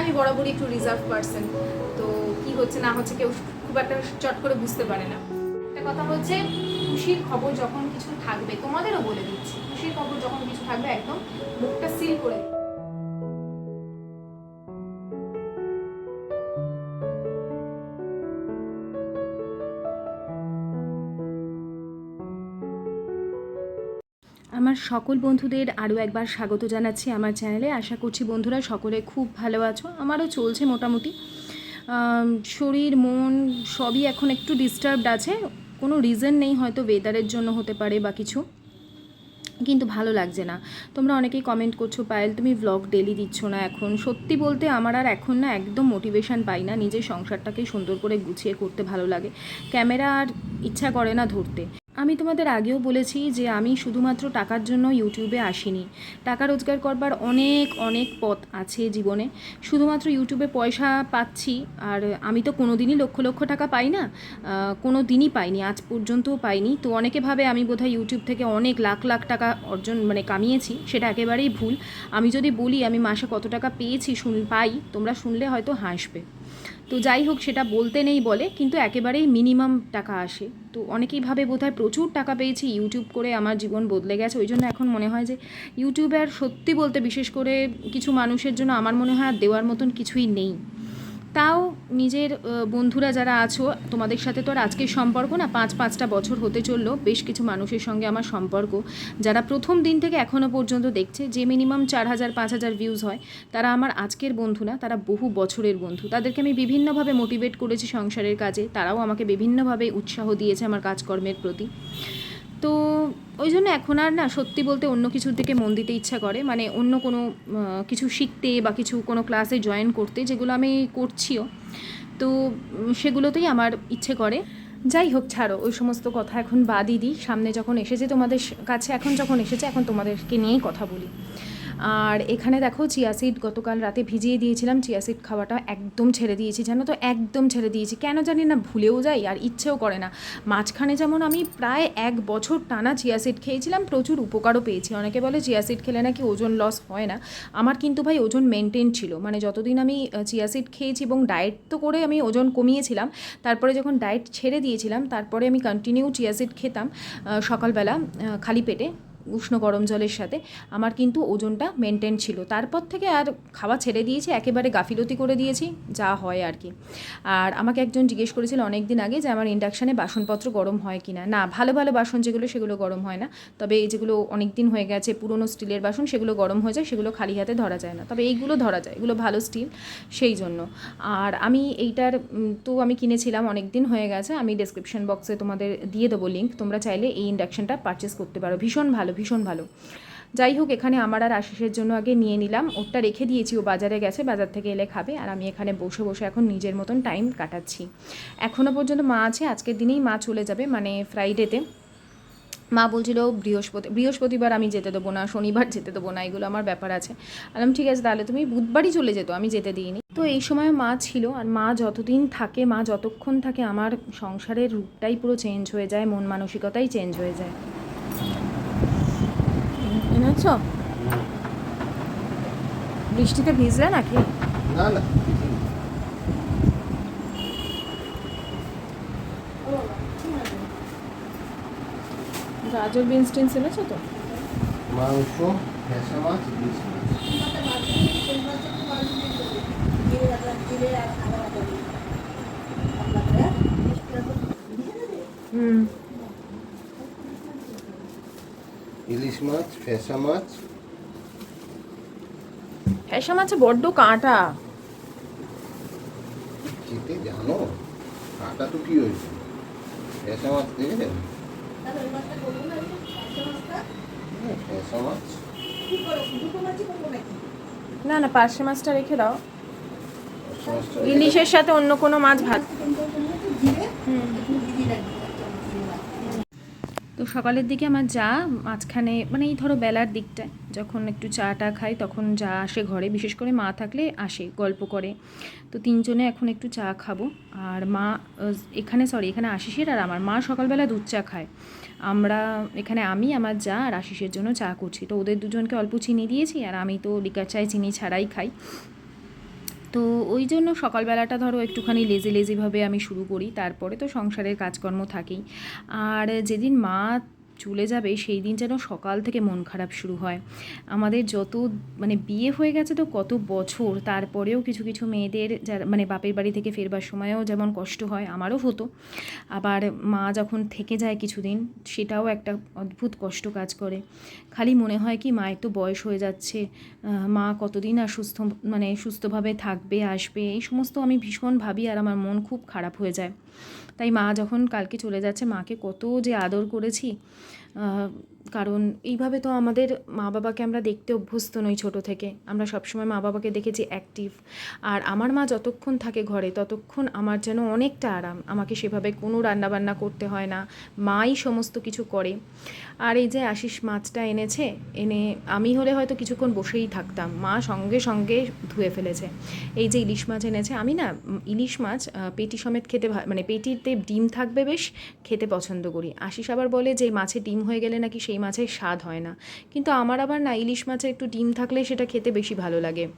আমি বরাবরই একটু রিজার্ভ পার্সন তো কি হচ্ছে না হচ্ছে কেউ খুব একটা চট করে বুঝতে পারে না। একটা কথা হচ্ছে, খুশির খবর যখন কিছু থাকবে, তোমাদেরও বলে দিচ্ছি, খুশির খবর যখন কিছু থাকবে, একদম মুখটা সিল করে আমার সকল বন্ধুদের আরও একবার স্বাগত জানাচ্ছি আমার চ্যানেলে। আশা করছি বন্ধুরা সকলে খুব ভালো আছো। আমারও চলছে মোটামুটি। শরীর, মন সবই এখন একটু ডিস্টার্বড আছে। কোনো রিজন নেই হয়তো ওয়েদারের জন্য হতে পারে বা কিছু। কিন্তু ভালো লাগছে না। তোমরা অনেকেই কমেন্ট করছ, পায়েল, তুমি ভ্লগ ডেলি দিচ্ছ না এখন। সত্যি বলতে আমার আর এখন না একদম মোটিভেশন পাই না নিজের সংসারটাকে সুন্দর করে গুছিয়ে করতে ভালো লাগে। ক্যামেরা আর ইচ্ছা করে না ধরতে। আমি তোমাদের আগেও বলেছি যে আমি শুধুমাত্র টাকার জন্য ইউটিউবে আসিনি। টাকা রোজগার করবার অনেক অনেক পথ আছে জীবনে। শুধুমাত্র ইউটিউবে পয়সা পাচ্ছি, আর আমি তো কোনো দিনই লক্ষ লক্ষ টাকা পাই না। কোনো দিনই পাইনি, আজ পর্যন্তও পাইনি। তো অনেকে ভাবে আমি বোধহয় ইউটিউব থেকে অনেক লাখ লাখ টাকা অর্জন মানে কামিয়েছি, সেটা একেবারেই ভুল। আমি যদি বলি আমি মাসে কত টাকা পেয়েছি, শুন, পাই, তোমরা শুনলে হয়তো হাসবে। তো যাই হোক, সেটা বলতে নেই বলে, কিন্তু একেবারেই মিনিমাম টাকা আসে। তো অনেকেই ভাবে বোধহয় প্রচুর টাকা পেয়েছি ইউটিউব করে আমার জীবন বদলে গেছে। ওই জন্য এখন মনে হয় যে ইউটিউবে আর সত্যি বলতে বিশেষ করে কিছু মানুষের জন্য আমার মনে হয় আর দেওয়ার মতন কিছুই নেই। তাও নিজের বন্ধুরা যারা আছো, তোমাদের সাথে তো আর আজকের সম্পর্ক না, পাঁচ পাঁচটা বছর হতে চলল, বেশ কিছু মানুষের সঙ্গে আমার সম্পর্ক। যারা প্রথম দিন থেকে এখনও পর্যন্ত দেখছে, যে মিনিমাম চার হাজার, পাঁচ হাজার ভিউজ হয়, তারা আমার আজকের বন্ধু না, তারা বহু বছরের বন্ধু। তাদেরকে আমি বিভিন্নভাবে মোটিভেট করেছি সংসারের কাজে, তারাও আমাকে বিভিন্নভাবে উৎসাহ দিয়েছে আমার কাজকর্মের প্রতি। তো ওই জন্য এখন আর না, সত্যি বলতে অন্য কিছুর দিকে মন দিতে ইচ্ছা করে। মানে অন্য কোনো কিছু শিখতে বা কিছু কোনো ক্লাসে জয়েন করতে যেগুলো আমি করছিও। তো সেগুলোতেই আমার ইচ্ছে করে। যাই হোক, ছাড়ো, ওই সমস্ত কথা এখন বাদই দিই। সামনে যখন এসেছে তোমাদের কাছে, এখন যখন এসেছে, এখন তোমাদেরকে নিয়েই কথা বলি। আর এখানে দেখো চিয়া সিড গতকাল রাতে ভিজিয়ে দিয়েছিলাম। চিয়া সিড খাওয়াটা একদম ছেড়ে দিয়েছি, জানো তো? একদম ছেড়ে দিয়েছি। কেন জানি না ভুলেও যাই, আর ইচ্ছেও করে না। মাঝখানে যেমন আমি প্রায় এক বছর টানা চিয়া সিড খেয়েছিলাম, প্রচুর উপকারও পেয়েছি। অনেকে বলে চিয়া সিড খেলে নাকি ওজন লস হয় না। আমার কিন্তু ভাই ওজন মেনটেন ছিল। মানে যতদিন আমি চিয়া সিড খেয়েছি এবং ডায়েট তো করে আমি ওজন কমিয়েছিলাম, তারপরে যখন ডায়েট ছেড়ে দিয়েছিলাম, তারপরে আমি কন্টিনিউ চিয়া সিড খেতাম সকালবেলা খালি পেটে। উষ্ণ গরম জলের সাথে, আমার কিন্তু ওজনটা মেনটেন ছিল। তারপর থেকে আর খাওয়া ছেড়ে দিয়েছি, একেবারে গাফিলতি করে দিয়েছি, যা হয় আর কি। আর আমাকে একজন জিজ্ঞেস করেছিল অনেক দিন আগে যে আমার ইন্ডাকশানে বাসনপত্র গরম হয় কি না না ভালো ভালো বাসন যেগুলো, সেগুলো গরম হয় না। তবে এই যেগুলো অনেক দিন হয়ে গেছে, পুরনো স্টিলের বাসন, সেগুলো গরম হয়ে যায়, সেগুলো খালি হাতে ধরা যায় না। তবে এইগুলো ধরা যায়, এগুলো ভালো স্টিল, সেই জন্য। আর আমি এইটার তো আমি কিনেছিলাম অনেক দিন হয়ে গেছে, আমি ডেসক্রিপশন বক্সে তোমাদের দিয়ে দেবো লিঙ্ক তোমরা চাইলে এই ইন্ডাকশানটা পারচেস করতে পারো। ভীষণ ভালো ভীষণ ভালো। যাই হোক, এখানে আমার আর আশিসের জন্য আগে নিয়ে নিলাম। ওরটা রেখে দিয়েছি, ও বাজারে গেছে, বাজার থেকে এলে খাবে। আর আমি এখানে বসে বসে এখন নিজের মতন টাইম কাটাচ্ছি। এখনও পর্যন্ত মা আছে, আজকের দিনেই মা চলে যাবে মানে ফ্রাইডেতে মা বলছিল, বৃহস্পতি, বৃহস্পতিবার আমি যেতে দেবো না, শনিবার যেতে দেবো না, এগুলো আমার ব্যাপার আছে। আলাম ঠিক আছে, তাহলে তুমি বুধবারই চলে যেত, আমি যেতে দিইনি। তো এই সময় মা ছিল, আর মা যতদিন থাকে, মা যতক্ষণ থাকে, আমার সংসারের রূপটাই পুরো চেঞ্জ হয়ে যায়, মন মানসিকতাই চেঞ্জ হয়ে যায়। এনেছ বৃষ্টিতে ভিজলে নাকি? না না গাজর বিনস টিনস এনেছো তো? মাংস ভেসা মাছ মাছ। হুম। ইলিশ মাছ ফেসা মাছ। ফ্যাসা মাছে বড্ড কাঁটা। খেতে জানো কাটা তো কি হয়েছে? ফেসা মাছ দেখেছেন? হ্যাঁ, ফেসা মাছ। না না পার্শে মাছটা রেখে দাও। ইলিশের সাথে অন্য কোনো মাছ ভাত। তো সকালের দিকে আমার যা, মাঝখানে মানে এই ধরো বেলার দিকটায়, যখন একটু চা টা খাই তখন যা আসে ঘরে, বিশেষ করে মা থাকলে আসে, গল্প করে। তো তিনজনে এখন একটু চা খাব। আর মা এখানে সরি এখানে আশিসের আর আমার। মা সকালবেলা দুধ চা খায়। আমরা, এখানে আমি, আমার যা আর আশিসের জন্য চা করছি। তো ওদের দুজনকে অল্প চিনি দিয়েছি আর আমি তো লিকার চায় চিনি ছাড়াই খাই। তো ওই জন্য সকালবেলাটা ধরো একটুখানি লেজি লেজিভাবে আমি শুরু করি। তারপরে তো সংসারের কাজকর্ম থাকেই। আর যেদিন মা চলে যাবে, সেই দিন যেন সকাল থেকে মন খারাপ শুরু হয়। আমাদের যত মানে বিয়ে হয়ে গেছে তো কত বছর, তারপরেও কিছু কিছু মেয়েদের যারা মানে বাপের বাড়ি থেকে ফেরবার সময়ও যেমন কষ্ট হয়, আমারও হতো। আবার মা যখন থেকে যায় কিছুদিন, সেটাও একটা অদ্ভুত কষ্ট কাজ করে। খালি মনে হয় কি, মায়ের তো বয়স হয়ে যাচ্ছে মা কতদিন আর সুস্থ মানে সুস্থভাবে থাকবে, আসবে, এই সমস্ত আমি ভীষণ ভাবি আর আমার মন খুব খারাপ হয়ে যায়। তাই মা যখন কালকে চলে যাচ্ছে মাকে কত যে আদর করেছি কারণ এইভাবে তো আমাদের মা বাবাকে আমরা দেখতে অভ্যস্ত নই ছোট থেকে। আমরা সবসময় মা বাবাকে দেখেছি অ্যাক্টিভ আর আমার মা যতক্ষণ থাকে ঘরে, ততক্ষণ আমার যেন অনেকটা আরাম। আমাকে সেভাবে কোনো রান্নাবান্না করতে হয় না। মাই সমস্ত কিছু করে। আর এই যে আশিস মাছটা এনেছে, এনে আমি হলে হয়তো কিছুক্ষণ বসেই থাকতাম। মা সঙ্গে সঙ্গে ধুয়ে ফেলেছে। এই যে ইলিশ মাছ এনেছে, আমি না ইলিশ মাছ পেটি সমেত খেতে মানে পেটিতে ডিম থাকবে বেশ, খেতে পছন্দ করি। আশিস আবার বলে যে মাছে ডিম হয়ে গেলে নাকি সেই মাছের স্বাদ হয় না। কিন্তু আমার আবার না ইলিশ মাছে একটু ডিম থাকলে সেটা খেতে বেশি ভালো লাগে।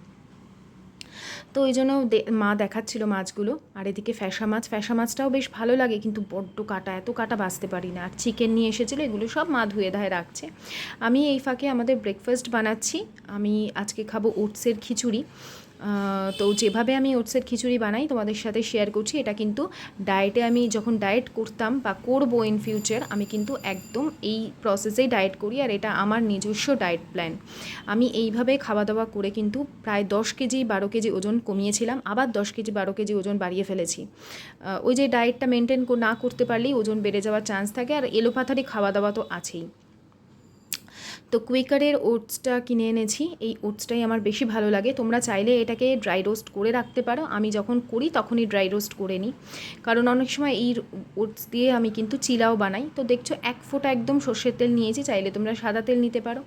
তো ওই জন্য মা দেখাচ্ছিল মাছগুলো। আর এদিকে ফ্যাসা মাছ, ফ্যাসা মাছটাও বেশ ভালো লাগে কিন্তু বড্ড কাটা, এত কাটা বাঁচতে পারি না। আর চিকেন নিয়ে এসেছিল, এগুলো সব মা ধুয়ে ধায় রাখছে। আমি এই ফাঁকে আমাদের ব্রেকফাস্ট বানাচ্ছি। আমি আজকে খাব ওটসের খিচুড়ি। তো যেভাবে আমি ওটসের খিচুড়ি বানাই, তোমাদের সাথে শেয়ার করছি, এটা কিন্তু ডায়েটে আমি যখন ডায়েট করতাম বা করব ইন ফিউচার আমি কিন্তু একদম এই প্রসেসেই ডায়েট করি আর এটা আমার নিজস্ব ডায়েট প্ল্যান আমি এইভাবে খাওয়া দাওয়া করে কিন্তু প্রায় দশ কেজি, বারো কেজি ওজন কমিয়েছিলাম, আবার দশ কেজি, বারো কেজি ওজন বাড়িয়ে ফেলেছি। ওই যে ডায়েটটা মেনটেন না করতে পারলেই ওজন বেড়ে যাওয়ার চান্স থাকে আর এলোপাথারি খাওয়া দাওয়া তো আছেই। তো কুইকারের ওটসটা কিনে এনেছি। এই ওটসটাই আমার বেশি ভালো লাগে। তোমরা চাইলে এটাকে ড্রাই রোস্ট করে রাখতে পারো। আমি যখন করি তখনই ড্রাই রোস্ট করে নিই। কারণ অনেক সময় এই ওটস দিয়ে আমি কিন্তু চিলাও বানাই। তো দেখছ এক ফোঁটা একদম সর্ষের তেল নিয়েছি। চাইলে তোমরা সাদা তেল নিতে পারো।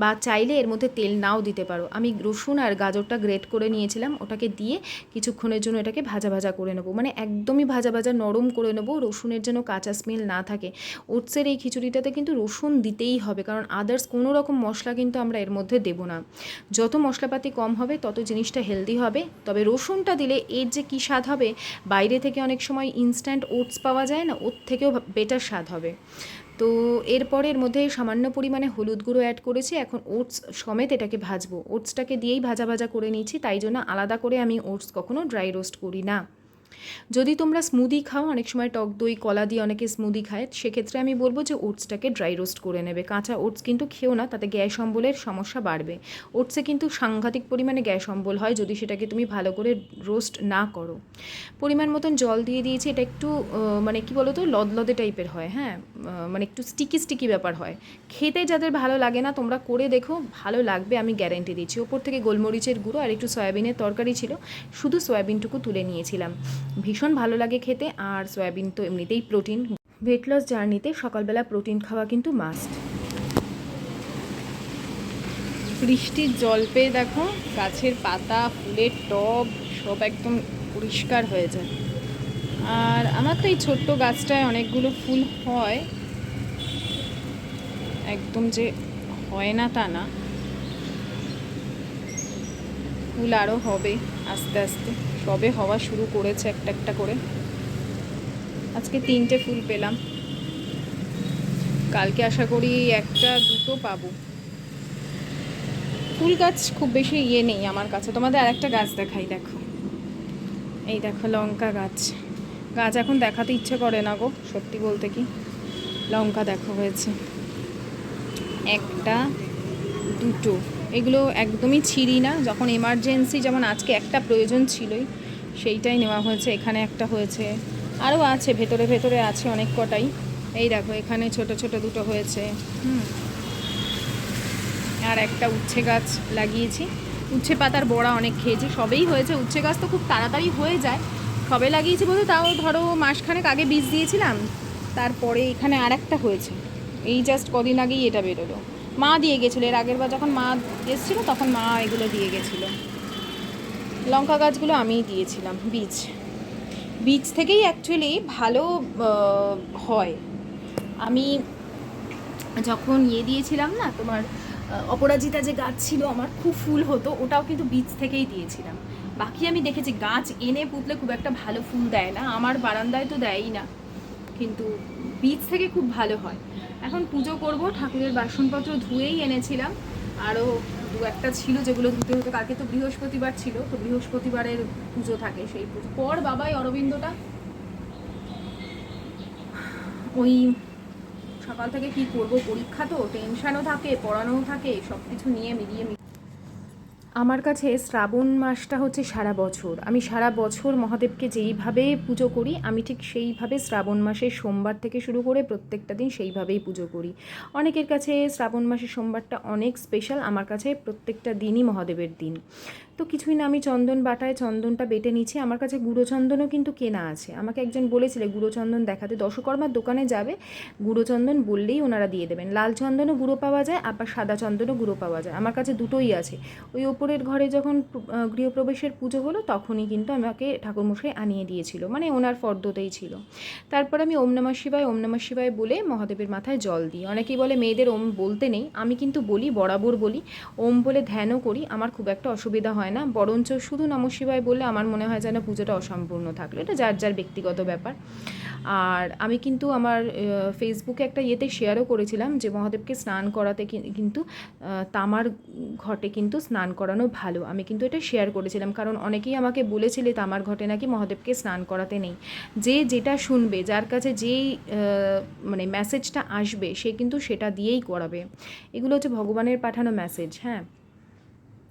বা চাইলে এর মধ্যে তেল নাও দিতে পারো। আমি রসুন আর গাজরটা গ্রেট করে নিয়েছিলাম, ওটাকে দিয়ে কিছুক্ষণের জন্য এটাকে ভাজা ভাজা করে নেব। মানে একদমই ভাজা ভাজা নরম করে নেব, রসুনের যেন কাঁচা স্মেল না থাকে। ওটসের এই খিচুড়িটাতে কিন্তু রসুন দিতেই হবে, কারণ আদার্স কোনো রকম মশলা কিন্তু আমরা এর মধ্যে দেবো না। যত মশলাপাতি কম হবে, তত জিনিসটা হেলদি হবে। তবে রসুনটা দিলে এর যে কী স্বাদ হবে, বাইরে থেকে অনেক সময় ইনস্ট্যান্ট ওটস পাওয়া যায় না, ওর থেকেও বেটার স্বাদ হবে। তো এরপরে এর মধ্যে সামান্য পরিমাণে হলুদ গুঁড়ো অ্যাড করেছি, এখন ওটস সমেত এটাকে ভাজবো। ওটসটাকে দিয়েই ভাজা ভাজা করে নিয়েছি, তাই জন্য আলাদা করে আমি ওটস কখনো ড্রাই রোস্ট করি না। যদি তোমরা স্মুদি খাও, অনেক সময় টক দই, কলা দিয়ে অনেকে স্মুদি খায়, সেক্ষেত্রে আমি বলব যে ওটসটাকে ড্রাই রোস্ট করে নেবে। কাঁচা ওটস কিন্তু খেও না, তাতে গ্যাস অম্বলের সমস্যা বাড়বে। ওটসে কিন্তু সাংঘাতিক পরিমাণে গ্যাস অম্বল হয়, যদি সেটাকে তুমি ভালো করে রোস্ট না করো। পরিমাণ মতন জল দিয়ে দিয়েছি, এটা একটু মানে কি বলো তো লদলদে টাইপের হয় হ্যাঁ? মানে একটু স্টিকি স্টিকি ব্যাপার হয়। খেতে যাদের ভালো লাগে না, তোমরা করে দেখো, ভালো লাগবে, আমি গ্যারেন্টি দিচ্ছি। ওপর থেকে গোলমরিচের গুঁড়ো আর একটু সয়াবিনের তরকারি ছিল, শুধু সয়াবিনটুকু তুলে নিয়েছিলাম। ভীষণ ভালো লাগে খেতে আর সয়াবিন তো এমনিতেই প্রোটিন ওয়েট লস জার্নিতে সকালবেলা প্রোটিন খাওয়া কিন্তু মাস্ট বৃষ্টির জল পেয়ে দেখো, গাছের পাতা, ফুলের টব, সব একদম পরিষ্কার হয়ে যায়। আর আমার তো এই ছোট্ট গাছটায় অনেকগুলো ফুল হয়। একদম যে হয় না তা না। ফুল আরও হবে আস্তে আস্তে। সবে হওয়া শুরু করেছে একটা একটা করে। আজকে তিনটে ফুল পেলাম। কালকে আশা করি একটা দুটো পাবো। ফুল গাছ খুব বেশি ইয়ে নেই আমার কাছে। তোমাদের আরেকটা গাছ দেখাই, দেখো। এই দেখো লঙ্কা গাছ। গাছ এখন দেখাতে ইচ্ছে করে না গো, সত্যি বলতে কি? লঙ্কা দেখা হয়েছে। একটা, দুটো। এগুলো একদমই ছিঁড়ি না। যখন এমার্জেন্সি যেমন আজকে একটা প্রয়োজন ছিলই, সেইটাই নেওয়া হয়েছে। এখানে একটা হয়েছে। আরও আছে, ভেতরে ভেতরে আছে অনেক কটাই। এই দেখো, এখানে ছোট ছোট দুটো হয়েছে। হুম। আর একটা উচ্ছে গাছ লাগিয়েছি। উচ্ছে পাতার বড়া অনেক খেয়েছি। সবেই হয়েছে। উচ্ছে গাছ তো খুব তাড়াতাড়ি হয়ে যায়। সবে লাগিয়েছি বলতে তাও ধরো মাসখানেক আগে বীজ দিয়েছিলাম। তারপরে এখানে আর একটা হয়েছে। এই জাস্ট কদিন আগেই এটা বেরোলো। মা দিয়ে গেছিল। এর আগের বার যখন মা এসেছিল, তখন মা এগুলো দিয়ে গেছিল। লঙ্কা গাছগুলো আমিই দিয়েছিলাম, বীজ। বীজ থেকেই অ্যাকচুয়ালি ভালো হয়। আমি যখন ইয়ে দিয়েছিলাম না, তোমার অপরাজিতা যে গাছ ছিল, আমার খুব ফুল হতো, ওটাও কিন্তু বীজ থেকেই দিয়েছিলাম। বাকি আমি দেখেছি, গাছ এনে পুতলে খুব একটা ভালো ফুল দেয় না, আমার বারান্দায় তো দেয়ই না। কিন্তু বীজ থেকে খুব ভালো হয়। এখন পুজো করব, ঠাকুরের বাসনপত্র ধুয়েই এনেছিলাম। আরও দু একটা ছিল যেগুলো ধুতে হতো। কালকে তো বৃহস্পতিবার ছিল, তো বৃহস্পতিবারের পুজো থাকে সেই পুজো। পর বাবাই অরবিন্দটা। ওই সকাল থেকে কি করব? পরীক্ষা তো টেনশনও থাকে, পড়ানোও থাকে সব কিছু নিয়ে মিলিয়ে আমার কাছে শ্রাবণ মাসটা হচ্ছে সারা বছর। আমি সারা বছর মহাদেবকে যেইভাবে পুজো করি, আমি ঠিক সেইভাবে শ্রাবণ মাসের সোমবার থেকে শুরু করে প্রত্যেকটা দিন সেইভাবেই পুজো করি। অনেকের কাছে শ্রাবণ মাসের সোমবারটা অনেক স্পেশাল আমার কাছে প্রত্যেকটা দিনই মহাদেবের দিন। তো কিছুই না, আমি চন্দন বাটায় চন্দনটা বেটে নিচ্ছি আমার কাছে গুঁড়ো চন্দনও কিন্তু কেনা আছে। আমাকে একজন বলেছিলে গুঁড়ো চন্দন দেখাতে। দশকর্মার দোকানে যাবে গুঁড়ো চন্দন বললেই ওনারা দিয়ে দেবেন। লাল চন্দনও গুঁড়ো পাওয়া যায়, আবার সাদা চন্দনও গুঁড়ো পাওয়া যায়। আমার কাছে দুটোই আছে। ওই ওপরের ঘরে যখন গৃহপ্রবেশের পুজো হলো, তখনই কিন্তু আমাকে ঠাকুরমশাই আনিয়ে দিয়েছিল। মানে ওনার ফর্দতেই ছিল। তারপর আমি ওম নমঃ শিবায়, ওম নমঃ শিবায় বলে মহাদেবের মাথায় জল দিই। অনেকেই বলে, মেয়েদের ওম বলতে নেই। আমি কিন্তু বলি, বরাবর বলি। ওম বলে ধ্যানও করি। আমার খুব একটা অসুবিধা হয় না, বরঞ্চ শুধু নমঃ শিবায় বললে আমার মনে হয় যেন পুজোটা অসম্পূর্ণ থাকল। এটা যার যার ব্যক্তিগত ব্যাপার। আর আমি কিন্তু আমার ফেসবুকে একটা ইয়েতে শেয়ারও করেছিলাম যে মহাদেবকে স্নান করাতে কিন্তু তামার ঘটে কিন্তু স্নান করানো ভালো। আমি কিন্তু এটা শেয়ার করেছিলাম। কারণ অনেকেই আমাকে বলেছিলে তামার ঘটে নাকি মহাদেবকে স্নান করাতে নেই। যে যেটা শুনবে, যার কাছে যেই মানে মেসেজটা আসবে, সে কিন্তু সেটা দিয়েই করাবে। এগুলো হচ্ছে ভগবানের পাঠানো মেসেজ হ্যাঁ।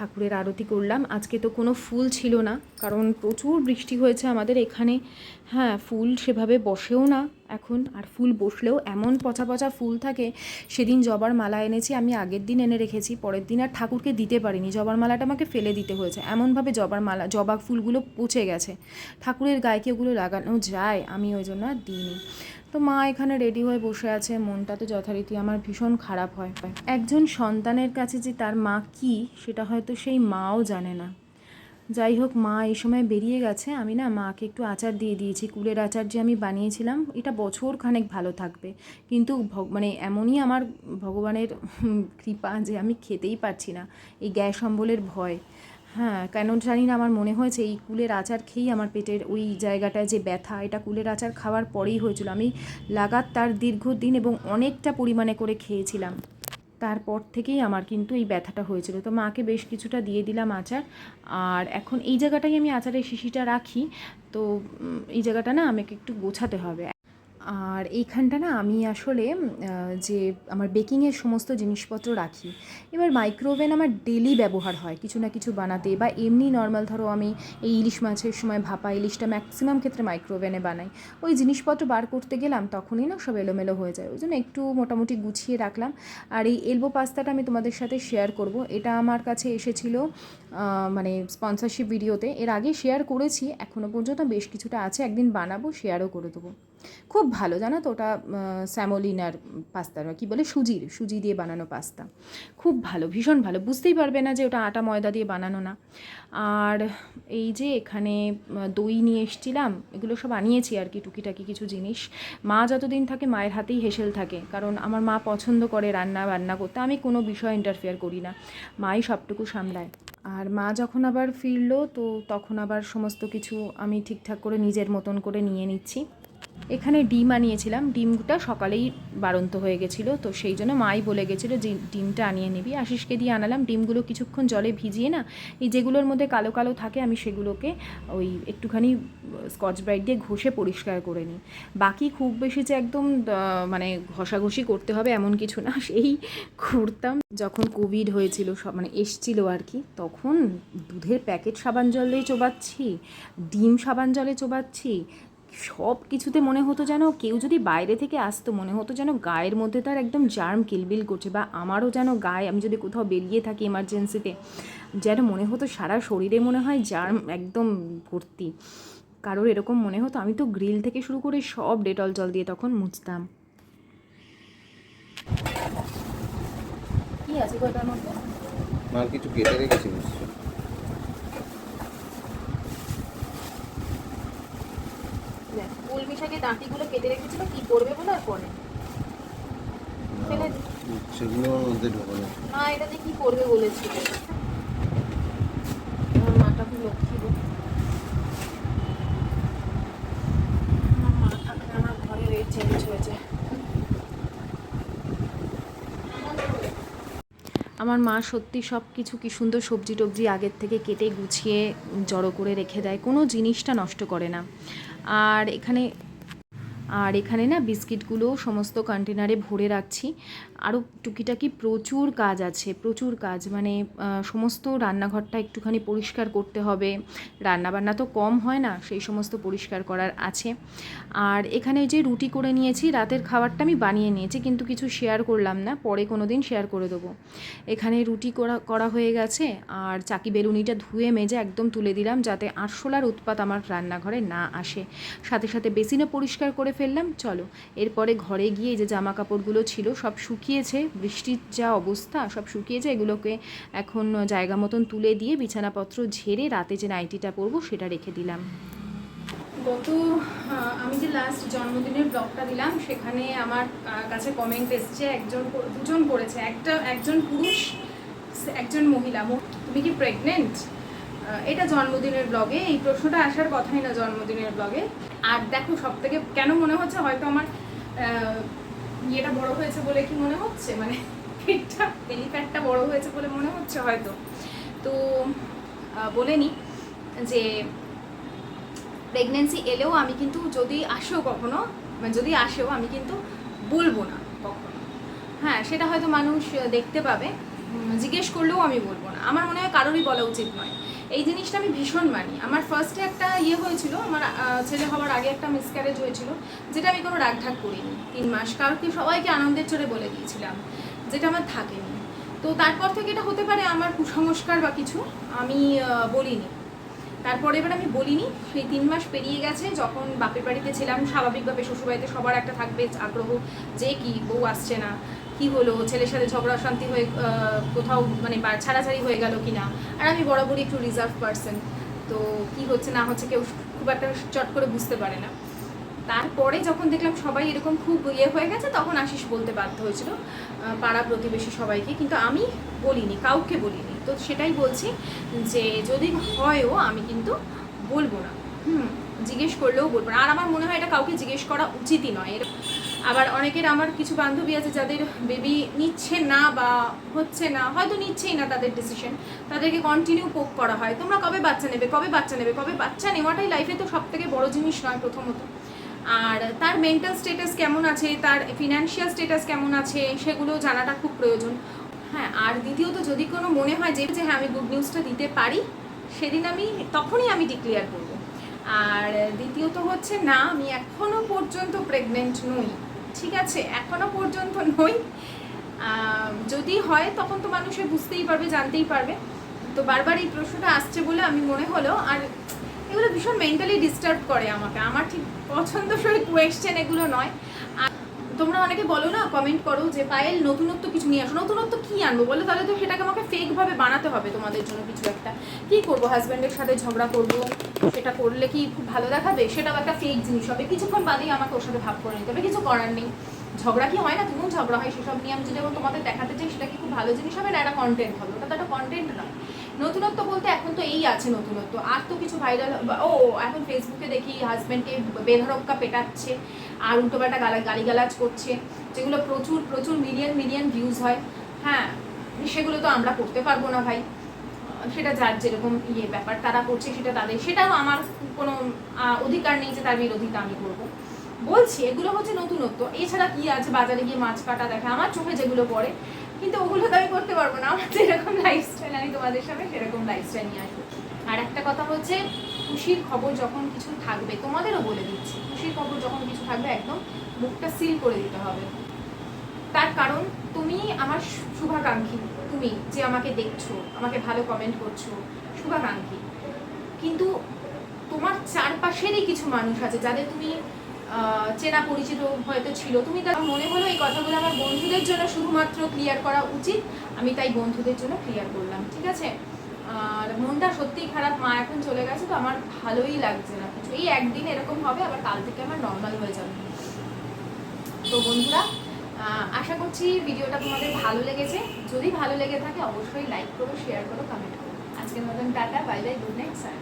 ঠাকুরের আরতি করলাম। আজকে তো কোনো ফুল ছিল না, কারণ প্রচুর বৃষ্টি হয়েছে আমাদের এখানে। হ্যাঁ ফুল সেভাবে বসেও না এখন, আর ফুল বসলেও এমন পচা পচা ফুল থাকে, সেদিন জবার মালা এনেছি, আমি আগের দিন এনে রেখেছি, পরের দিন আর ঠাকুরকে দিতে পারিনি। জবার মালাটা আমাকে ফেলে দিতে হয়েছে। এমনভাবে জবার মালা, জবা ফুলগুলো পচে গেছে। ঠাকুরের গায়ে কি ওগুলো লাগানো যায়? আমি ওই জন্য আর দিইনি। তো মা এখানে রেডি হয়ে বসে আছে মনটা তো যথারীতি আমার ভীষণ খারাপ হয়। একজন সন্তানের কাছে যে তার মা কি, সেটা হয়তো সেই মাও জানে না। যাই হোক, মা এই সময় বেরিয়ে গেছে। আমি না মাকে একটু আচার দিয়ে দিয়েছি, কুলের আচার যে আমি বানিয়েছিলাম, এটা বছর খানেক ভালো থাকবে। কিন্তু মানে এমনই আমার ভগবানের কৃপা যে আমি খেতেই পারছি না, এই গ্যাস অম্বলের ভয়। হ্যাঁ কেন জানি না, আমার মনে হয়েছে এই কুলের আচার খেয়েই আমার পেটের ওই জায়গাটায় যে ব্যথা, এটা কুলের আচার খাওয়ার পরেই হয়েছিল। আমি লাগাতার দীর্ঘদিন এবং অনেকটা পরিমাণে করে খেয়েছিলাম। তারপর থেকেই আমার কিন্তু এই ব্যথাটা হয়েছিল। তো মাকে বেশ কিছুটা দিয়ে দিলাম আচার। আর এখন এই জায়গাটাই আমি আচারের শিশিটা রাখি। তো এই জায়গাটা না আমাকে একটু গোছাতে হবে। আর এইখানটা না আমি আসলে যে আমার বেকিংয়ের সমস্ত জিনিসপত্র রাখি। এবার মাইক্রোওভেন আমার ডেলি ব্যবহার হয়, কিছু না কিছু বানাতে। বা এমনি নর্মাল ধরো আমি এই ইলিশ মাছের সময় ভাপা ইলিশটা ম্যাক্সিমাম ক্ষেত্রে মাইক্রোওভেনে বানাই। ওই জিনিসপত্র বার করতে গেলাম, তখনই না সব এলোমেলো হয়ে যায়। ওই জন্য একটু মোটামুটি গুছিয়ে রাখলাম। আর এই এলবো পাস্তাটা আমি তোমাদের সাথে শেয়ার করব। এটা আমার কাছে এসেছিল মানে স্পন্সরশিপ ভিডিওতে এর আগে শেয়ার করেছি এখনও পর্যন্ত বেশ কিছুটা আছে। একদিন বানাবো শেয়ারও করে দেবো। খুব ভালো, জানো তো ওটা স্যামোলিনার পাস্তা কী বলে, সুজির, সুজি দিয়ে বানানো পাস্তা। খুব ভালো, ভীষণ ভালো, বুঝতেই পারবে না যে ওটা আটা ময়দা দিয়ে বানানো না। আর এই যে এখানে দই নিয়ে এসছিলাম, এগুলো সব আনিয়েছি আর কি, টুকিটাকি কিছু জিনিস। মা যতদিন থাকে, মায়ের হাতেই হেসেল থাকে, কারণ আমার মা পছন্দ করে রান্না বান্না করতে, আমি কোনো বিষয় ইন্টারফেয়ার করি না, মাই সবটুকু সামলায়। আর মা যখন আবার ফিরলো, তো তখন আবার সমস্ত কিছু আমি ঠিকঠাক করে নিজের মতন করে নিয়ে নিচ্ছি। এখানে ডিম আনিয়েছিলাম। ডিমটা সকালেই বাড়ন্ত হয়ে গেছিল, তো সেই জন্য মাই বলে গেছিল যে, ডিমটা আনিয়ে নিবি। আশিসকে দিয়ে আনালাম। ডিমগুলো কিছুক্ষণ জলে ভিজিয়ে না, এই যেগুলোর মধ্যে কালো কালো থাকে, আমি সেগুলোকে ওই একটুখানি স্কচ ব্রাইট দিয়ে ঘষে পরিষ্কার করে নিই। বাকি খুব বেশি যে একদম মানে ঘষাঘষি করতে হবে এমন কিছু না। সেই ঘুরতাম যখন কোভিড হয়েছিল সব মানে এসছিল আর কি, তখন দুধের প্যাকেট সাবান জলে চোবাচ্ছি, ডিম সাবান জলে চোবাচ্ছি সব কিছুতে মনে হতো যেন কেউ যদি বাইরে থেকে আসতো, মনে হতো যেন গায়ের মধ্যে তার একদম জার্ম কিলবিল করছে বা আমারও যেন গায়ে, আমি যদি কোথাও বেরিয়ে থাকি এমার্জেন্সিতে যেন মনে হতো সারা শরীরে মনে হয় জার্ম একদম ভর্তি। কারোর এরকম মনে হতো, আমি তো গ্রিল থেকে শুরু করে সব ডেটল জল দিয়ে তখন মুছতাম। কি আছে কিছু কেটে রেখেছি দাঁতিগুলো কেটে রেখেছিল কি করবে বলে আর করে সেগুলো মধ্যে ঢোকানো না এটা দিয়ে কি করবে বলেছিল? আমার মাটা খুব লক্ষ্মী গো। আমার মা থাকলে আমার ঘরে রেট চেঞ্জ হয়েছে আমার মা সত্যি সব কিছু কি সুন্দর সবজি টবজি আগের থেকে কেটে গুছিয়ে জড়ো করে রেখে দেয়। কোনো জিনিসটা নষ্ট করে না। আর এখানে আর এখানে না বিস্কিটগুলো সমস্ত কন্টেনারে ভরে রাখছি। আরও টুকিটাকি প্রচুর কাজ আছে, প্রচুর কাজ। মানে সমস্ত রান্নাঘরটা একটুখানি পরিষ্কার করতে হবে। রান্নাবান্না তো কম হয় না, সেই সমস্ত পরিষ্কার করার আছে। আর এখানে যে রুটি করে নিয়েছি, রাতের খাবারটা আমি বানিয়ে নিয়েছি, কিন্তু কিছু শেয়ার করলাম না, পরে কোনো দিন শেয়ার করে দেবো। এখানে রুটি করা করা হয়ে গেছে, আর চাকি বেলুনিটা ধুয়ে মেজে একদম তুলে দিলাম, যাতে আরশোলার উৎপাত আমার রান্নাঘরে না আসে। সাথে সাথে বেসিনও পরিষ্কার করে ফেললাম, চলো। এরপরে ঘরে গিয়ে যে জামা কাপড়গুলো ছিল সব শুকিয়েছে, বৃষ্টির যা অবস্থা সব শুকিয়েছে, এগুলোকে এখন জায়গা মতন তুলে দিয়ে বিছানাপত্র ঝেড়ে রাতে যে নাইটিটা পরবো সেটা রেখে দিলাম। গত আমি যে লাস্ট জন্মদিনের ব্লগটা দিলাম, সেখানে আমার কাছে কমেন্ট এসছে, একজন দুজন করেছে একটা, একজন পুরুষ, একজন মহিলা। তুমি কি প্রেগনেন্ট এটা জন্মদিনের ব্লগে এই প্রশ্নটা আসার কথাই না জন্মদিনের ব্লগে আর দেখো সব থেকে কেন মনে হচ্ছে, হয়তো আমার ইয়েটা বড় হয়েছে বলে কি মনে হচ্ছে? মানে পেটটা বেলিপ্যাটটা বড় হয়েছে বলে মনে হচ্ছে হয়তো। তো বলে নি যে প্রেগনেন্সি এলেও আমি কিন্তু যদি আসেও কখনো মানে যদি আসেও আমি কিন্তু বলব না কখনো। হ্যাঁ সেটা হয়তো মানুষ দেখতে পাবে। জিজ্ঞেস করলেও আমি বলব না। আমার মনে হয় কারোরই বলা উচিত নয়। এই জিনিসটা আমি ভীষণ মানি। আমার ফার্স্টে একটা ইয়ে হয়েছিল, আমার ছেলে হওয়ার আগে একটা মিসক্যারেজ হয়েছিল, যেটা আমি কোনো রাগঢাক করিনি। তিন মাস কারোকে সবাইকে আনন্দের চড়ে বলে দিয়েছিলাম, যেটা আমার থাকেনি। তো তারপর থেকে এটা হতে পারে আমার কুসংস্কার বা কিছু, আমি বলিনি। তারপরে এবার আমি বলিনি, সেই তিন মাস পেরিয়ে গেছে, যখন বাপের বাড়িতে ছিলাম, স্বাভাবিকভাবে শ্বশুরবাড়িতে সবার একটা থাকবে আগ্রহ, যে কি, বউ আসছে না। কি হলো? ছেলের সাথে ঝগড়া শান্তি হয়ে কোথাও মানে ছাড়াছাড়ি হয়ে গেল কিনা? আর আমি বরাবরই একটু রিজার্ভ পার্সন তো কি হচ্ছে, না হচ্ছে কেউ খুব একটা চট করে বুঝতে পারে না। তারপরে যখন দেখলাম সবাই এরকম খুব ইয়ে হয়ে গেছে, তখন আশিস বলতে বাধ্য হয়েছিল পাড়া প্রতিবেশী সবাইকে। কিন্তু আমি বলিনি, কাউকে বলিনি। তো সেটাই বলছি যে, যদি হয়ও আমি কিন্তু বলব না। হুম, জিজ্ঞেস করলেও বলব না। আর আমার মনে হয় এটা কাউকে জিজ্ঞেস করা উচিতই নয়। এর আবার অনেকের আমার কিছু বান্ধবী আছে যাদের বেবি নিচ্ছে না বা হচ্ছে না, হয়তো নিচ্ছেই না তাদের ডিসিশন তাদেরকে কন্টিনিউ পোক করা হয়। তোমরা কবে বাচ্চা নেবে, কবে বাচ্চা নেবে? কবে বাচ্চা নেওয়াটাই লাইফে তো সব থেকে বড় জিনিস নয় প্রথমত। আর তার মেন্টাল স্টেটাস কেমন আছে, তার ফিনান্সিয়াল স্টেটাস কেমন আছে, সেগুলো জানাটা খুব প্রয়োজন। হ্যাঁ আর দ্বিতীয়ত যদি কোনো মনে হয় যে হ্যাঁ আমি গুড নিউজটা দিতে পারি, সেদিন আমি, তখনই আমি ডিক্লেয়ার করব। আর দ্বিতীয়ত হচ্ছে, না, আমি এখনও পর্যন্ত প্রেগনেন্ট নই। ঠিক আছে, এখনও পর্যন্ত নই। যদি হয় তখন তো মানুষে বুঝতেই পারবে, জানতেই পারবে। তো বারবার এই প্রশ্নটা আসছে বলে আমি মনে হলো, আর এগুলো ভীষণ মেন্টালি ডিস্টার্ব করে আমাকে। আমার ঠিক পছন্দসই কোয়েশ্চেন এগুলো নয়। আর তোমরা অনেকে বলো না কমেন্ট করো যে, পায়েল, নতুনত্ব কিছু নিয়ে আসো। নতুনত্ব কি আনব? বলো তাহলে তো সেটাকে আমাকে ফেকভাবে বানাতে হবে তোমাদের জন্য কিছু একটা। কি করব? হাজব্যান্ডের সাথে ঝগড়া করব? সেটা করলে কি খুব ভালো দেখাবে? সেটাও একটা ফেক জিনিস হবে। কিছুক্ষণ বাদেই আমাকে ওর সাথে ভাব করে নিতে হবে। কিছু করার নেই। ঝগড়া কি হয় না? তুমিও ঝগড়া হয় সেসব নিয়ে আমি যদি তোমাদের দেখাতে চাই, সেটা কি খুব ভালো জিনিস হবে না একটা কন্টেন্ট হবে? ওটা তো একটা কন্টেন্ট নয়। নতুনত্ব বলতে এখন তো এই আছে নতুনত্ব। আর তো কিছু ভাইরাল ও, এখন ফেসবুকে দেখি হাজব্যান্ডকে বেধরক্কা পেটাচ্ছে, আর উল্টো উল্টোপাল্টা গালা গালিগালাজ করছে, যেগুলো প্রচুর প্রচুর মিলিয়ন মিলিয়ন ভিউজ হয়। হ্যাঁ সেগুলো তো আমরা করতে পারব না ভাই। সেটা যার যেরকম ইয়ে ব্যাপার তারা করছে, সেটা তাদের, সেটাও আমার কোনো অধিকার নেই যে তার বিরোধিতা আমি করব। বলছি, এগুলো হচ্ছে নতুনত্ব। এছাড়া কি আছে? বাজারে গিয়ে মাছ কাটা দেখা, আমার চোখে যেগুলো পড়ে, কিন্তু ওগুলো তো আমি করতে পারব না। আমার যেরকম লাইফস্টাইল আমি তোমাদের সামনে সেরকম লাইফস্টাইল নিয়ে আসব। আর একটা কথা হচ্ছে, খুশির খবর যখন কিছু থাকবে, তোমাদেরও বলে দিচ্ছি, খুশির খবর যখন কিছু থাকবে, একদম মুখটা সিল করে দিতে হবে। তার কারণ, তুমি আমার শুভাকাঙ্ক্ষী। তুমি যে আমাকে দেখছ, আমাকে ভালো কমেন্ট করছ, শুভাকাঙ্ক্ষী। কিন্তু তোমার চারপাশেরই কিছু মানুষ আছে যাদের তুমি চেনা পরিচিত হয়তো ছিল। তুমি তার মনে হলো এই কথাগুলো আমার বন্ধুদের জন্য শুধুমাত্র ক্লিয়ার করা উচিত। আমি তাই বন্ধুদের জন্য ক্লিয়ার করলাম, ঠিক আছে? আর মনটা সত্যিই খারাপ, মা এখন চলে গেছে, তো আমার ভালোই লাগছে না কিছু। এই একদিন এরকম হবে, আবার কাল থেকে আমার নর্মাল হয়ে যাবে। তো বন্ধুরা আশা করছি ভিডিওটা তোমাদের ভালো লেগেছে। যদি ভালো লেগে থাকে, অবশ্যই লাইক করো শেয়ার করো কমেন্ট করো। আজকের মতন tata bye bye good night sir